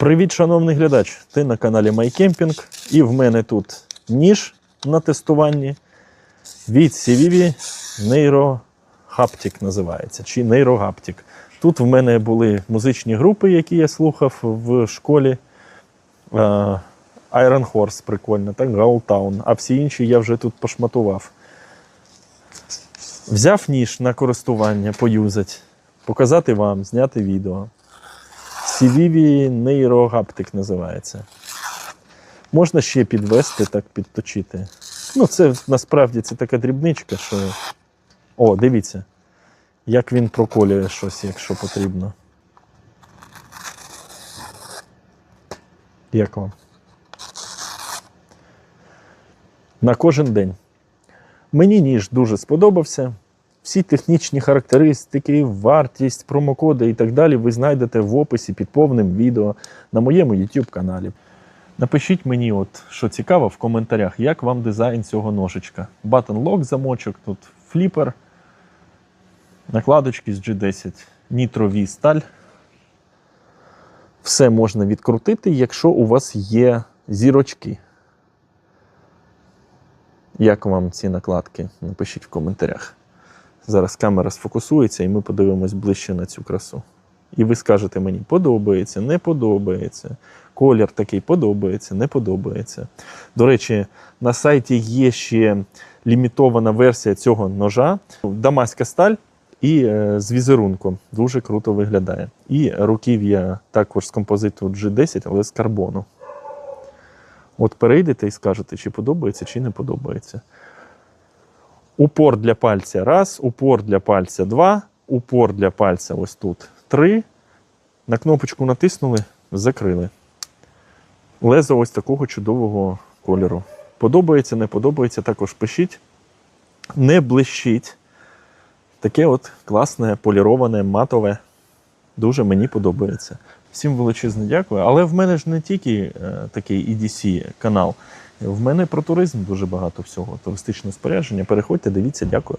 Привіт, шановний глядач! Ти на каналі MyCamping і в мене тут ніж на тестуванні від CVV Neurohaptic називається, чи Neurohaptic. Тут в мене були музичні групи, які я слухав в школі. Е, Iron Horse прикольно, так, Town, а всі інші я вже тут пошматував. Взяв ніж на користування, поюзати, показати вам, зняти відео. CVV Neurohaptic називається. Можна ще підвести, так підточити. Ну, це насправді це така дрібничка, що. О, дивіться, як він проколює щось, якщо потрібно. Як вам? На кожен день. Мені ніж дуже сподобався. Всі технічні характеристики, вартість, промокоди і так далі ви знайдете в описі під повним відео на моєму YouTube каналі. Напишіть мені, от, що цікаво, в коментарях, як вам дизайн цього ножичка. Button lock замочок, тут фліпер, накладочки з G10, Nitro V сталь. Все можна відкрутити, якщо у вас є зірочки. Як вам ці накладки? Напишіть в коментарях. Зараз камера сфокусується і ми подивимось ближче на цю красу. І ви скажете мені, подобається, не подобається. Колір такий подобається, не подобається. До речі, на сайті є ще лімітована версія цього ножа. Дамаська сталь і е, з візерунком. Дуже круто виглядає. І руків'я також з композиту G10, але з карбону. От перейдете і скажете, чи подобається, чи не подобається. Упор для пальця раз, упор для пальця два, упор для пальця ось тут три. На кнопочку натиснули, закрили. Лезо ось такого чудового кольору. Подобається, не подобається, також пишіть. Не блищить. Таке от класне, поліроване, матове. Дуже мені подобається. Всім величезне дякую. Але в мене ж не тільки е, такий EDC канал. В мене про туризм дуже багато всього. Туристичне спорядження. Переходьте, дивіться, дякую.